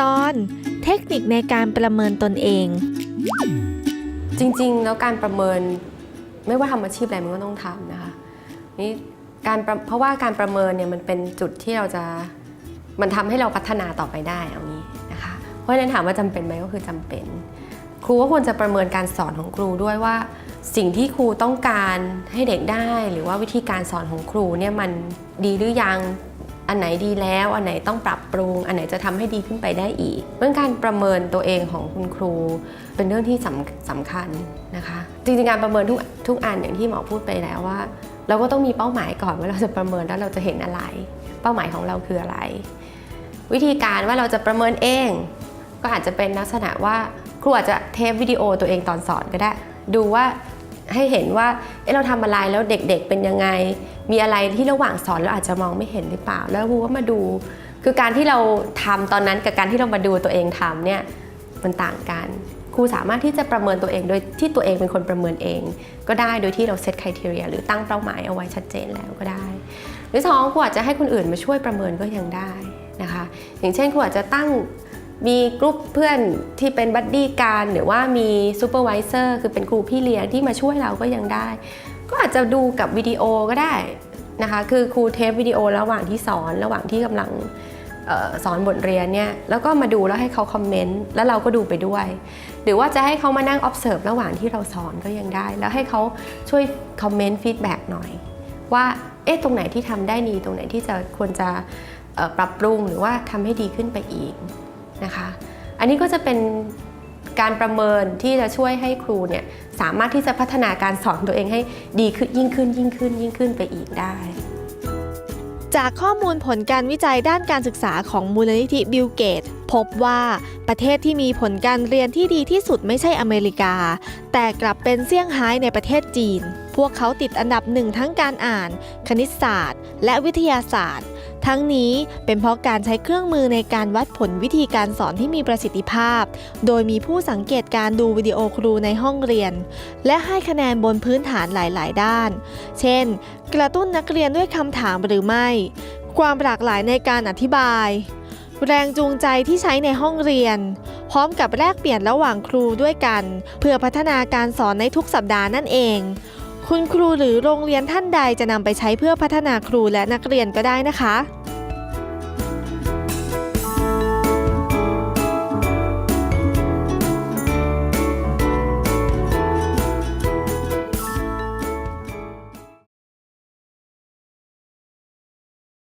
ตอนเทคนิคในการประเมินตนเอง จริงๆ แล้วการประเมินไม่ว่าทำอาชีพอะไรมันก็ต้องทำนะคะนี่การปรเพราะว่าการประเมินเนี่ยมันเป็นจุดที่เราจะมันทำให้เราพัฒนาต่อไปได้เอางี้นะคะเพราะฉะนั้นถามว่าจำเป็นไหมก็คือจำเป็น ครูก็ควรจะประเมินการสอนของครูด้วยว่า สิ่งที่ครูต้องการให้เด็กได้ หรือว่าวิธีการสอนของครูเนี่ยมันดีหรือยัง อันไหนดีแล้ว อันไหนต้องปรับปรุง อันไหนจะทำให้ดีขึ้นไปได้อีก เรื่องการประเมินตัวเองของคุณครู เป็นเรื่องที่สำสำคัญนะคะ จริงๆการประเมินทุกทุกอันอย่างที่หมอพูดไปแล้วว่า เราก็ต้องมีเป้าหมายก่อนว่าเราจะประเมินแล้วเราจะเห็นอะไร เป้าหมายของเราคืออะไร วิธีการว่าเราจะประเมินเอง ก็อาจจะเป็นลักษณะว่าครูอาจจะเทปวิดีโอตัวเองตอนสอนก็ได้ ดูว่า ให้เห็นว่าเอ๊ะเราทำอะไรแล้วเด็กๆเป็นยังไง มีอะไรที่ระหว่างสอนเราอาจจะมองไม่เห็นหรือเปล่า แล้วครูก็มาดู คือการที่เราทำตอนนั้นกับการที่เรามาดูตัวเองทำเนี่ยมันต่างกันครูสามารถที่จะประเมินตัวเองโดยที่ตัวเองเป็นคนประเมินเอง ก็ได้โดยที่เราเซตคุณทีเรียหรือตั้งเป้าหมายเอาไว้ชัดเจนแล้วก็ได้ หรือสองครูอาจจะให้คนอื่นมาช่วยประเมินก็ยังได้นะคะ อย่างเช่นครูอาจจะตั้ง มีกลุ่มเพื่อนที่เป็นบัดดี้การหรือว่ามีซูเปอร์วิเซอร์คือเป็นครูพี่เลี้ยงที่มาช่วยเราก็ยังได้ ก็อาจจะดูกับวิดีโอก็ได้นะคะคือครูเทปวิดีโอระหว่างที่สอนระหว่างที่กำลังออสอนบทเรียนเนี่ยแล้วก็มาดูแล้วให้เขาคอมเมนต์แล้วเราก็ดูไปด้วย หรือว่าจะให้เขามานั่ง observe ระหว่างที่เราสอนก็ยังได้ แล้วให้เขาช่วยคอมเมนต์ฟีดแบ็กหน่อย ว่าเอ๊ะตรงไหนที่ทำได้ดีตรงไหนที่จะควรจะปรับปรุงหรือว่าทำให้ดีขึ้นไปอีก นะคะ อันนี้ก็จะเป็นการประเมินที่จะช่วยให้ครูเนี่ยสามารถที่จะพัฒนาการสอนตัวเองให้ดีขึ้นยิ่งขึ้นยิ่งขึ้นยิ่งขึ้นไปอีกได้ จากข้อมูลผลการวิจัยด้านการศึกษาของมูลนิธิบิลเกต พบว่าประเทศที่มีผลการเรียนที่ดีที่สุดไม่ใช่อเมริกา แต่กลับเป็นเซี่ยงไฮ้ในประเทศจีน พวกเขาติดอันดับหนึ่งทั้งการอ่าน คณิตศาสตร์ และวิทยาศาสตร์ ทั้งนี้เป็นเพราะการใช้เครื่องมือในการวัดผลวิธีการสอนที่มีประสิทธิภาพ โดยมีผู้สังเกตการดูวิดีโอครูในห้องเรียน และให้คะแนนบนพื้นฐานหลาย ๆ ด้าน เช่น กระตุ้นนักเรียนด้วยคำถามหรือไม่ ความหลากหลายในการอธิบาย แรงจูงใจที่ใช้ในห้องเรียน พร้อมกับแลกเปลี่ยนระหว่างครูด้วยกัน เพื่อพัฒนาการสอนในทุกสัปดาห์นั่นเอง คุณครูหรือโรงเรียนท่านใดจะนำไปใช้เพื่อพัฒนาครูและนักเรียนก็ได้นะคะ